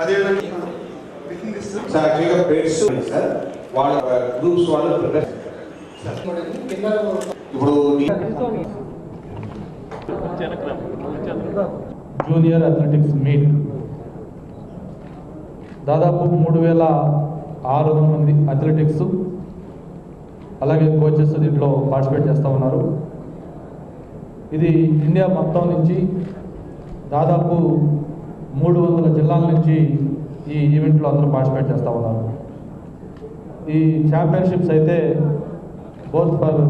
అదేవిధంగా within this sir యాక్చువల్గా pets sir వాళ్ళ గ్రూప్స్ వాళ్ళు ప్రిపేర్ ఇప్పుడు జూనియర్ అథ్లెటిక్స్ మీట్ దాదాపు మూడు వేల ఆరు వందల మంది అథ్లెటిక్స్ అలాగే కోచెస్ దీంట్లో పార్టిసిపేట్ చేస్తూ ఉన్నారు. ఇది ఇండియా మొత్తం నుంచి దాదాపు మూడు వందల జిల్లాల నుంచి ఈ ఈవెంట్లో అందరూ పార్టిసిపేట్ చేస్తూ ఉన్నారు. ఈ ఛాంపియన్షిప్స్ అయితే both for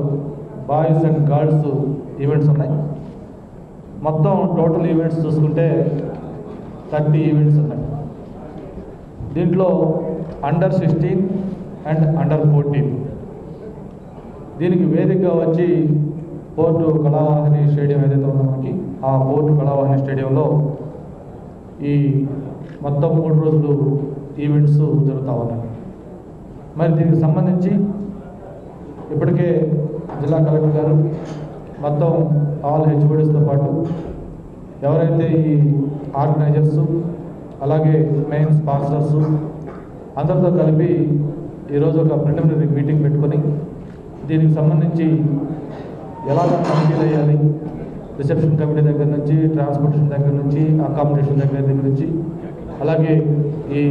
boys and girls events ఉన్నాయి. మొత్తం టోటల్ ఈవెంట్స్ చూసుకుంటే థర్టీ ఈవెంట్స్ ఉన్నాయి. దీంట్లో under sixteen and under fourteen. దీనికి వేదికగా వచ్చి పోర్టు కళావాహిని స్టేడియం ఏదైతే ఉందో మనకి ఆ పోర్టు కళావాహిని స్టేడియంలో ఈ మొత్తం మూడు రోజులు ఈవెంట్స్ జరుగుతూ ఉన్నాయి. మరి దీనికి సంబంధించి ఇప్పటికే జిల్లా కలెక్టర్ గారు మొత్తం ఆల్ హెచ్ఓడిస్తో పాటు ఎవరైతే ఈ ఆర్గనైజర్స్ అలాగే మెయిన్ స్పాన్సర్స్ అందరితో కలిపి ఈరోజు ఒక ప్రిలిమినరీ మీటింగ్ పెట్టుకొని దీనికి సంబంధించి ఎలా కమిటీలు వేయాలి రిసెప్షన్ కమిటీ దగ్గర నుంచి ట్రాన్స్పోర్టేషన్ దగ్గర నుంచి అకామిడేషన్ దగ్గర దగ్గర నుంచి అలాగే ఈ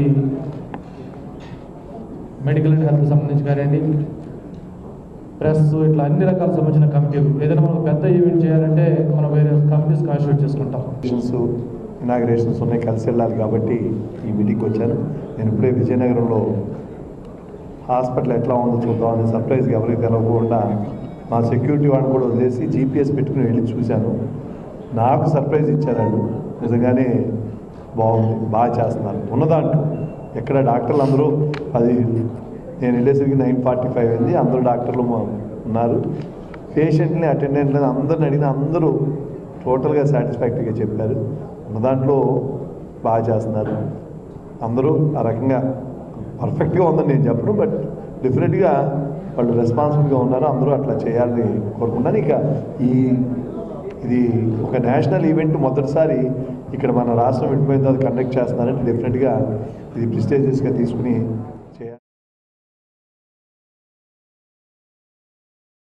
మెడికల్ అండ్ హెల్త్ సంబంధించి కానివ్వండి ప్రెస్ ఇట్లా అన్ని రకాల సంబంధించిన కమిటీలు ఏదైనా మనం పెద్ద ఈవెంట్ చేయాలంటే మనం వేరే కమిటీస్ కాన్స్టిట్యూట్ చేసుకుంటాం. ఇనాగ్రేషన్స్ ఇనాగ్రేషన్స్ ఉన్నాయి కలిసి వెళ్ళాలి కాబట్టి ఈ మీటింగ్కి వచ్చాను. నేను ఇప్పుడే విజయనగరంలో హాస్పిటల్ ఎట్లా ఉందో చూద్దామని సర్ప్రైజ్గా ఎవరికి తెలవకుండా మా సెక్యూరిటీ వాడిని కూడా వదిలేసి జీపీఎస్ పెట్టుకుని వెళ్ళి చూశాను. నాకు సర్ప్రైజ్ ఇచ్చారు నిజంగానే బాగుంది బాగా చేస్తున్నారు. ఉన్న దాంట్లో ఎక్కడ డాక్టర్లు అందరూ అది నేను వెళ్ళేసరికి నైన్ ఫార్టీ ఫైవ్ అయింది. అందరూ డాక్టర్లు మా- ఉన్నారు. పేషెంట్ని అటెండెంట్ని అందరిని అడిగిన అందరూ టోటల్గా సాటిస్ఫాక్టరీగా చెప్పారు. ఉన్న దాంట్లో బాగా చేస్తున్నారు. అందరూ ఆ రకంగా పర్ఫెక్ట్గా ఉందని నేను చెప్పను. బట్ డెఫినెట్గా వాళ్ళు రెస్పాన్సిబుల్గా ఉన్నారు అందరూ అట్లా చేయాలని కోరుకున్నాను ఇక ఈ ఇది ఒక నేషనల్ ఈవెంట్ మొదటిసారి ఇక్కడ మన రాష్ట్రం వెళ్ళిపోయిన తర్వాత కండక్ట్ చేస్తున్నారంటే డెఫినెట్గా ఇది ప్రిస్టేజియస్గా తీసుకుని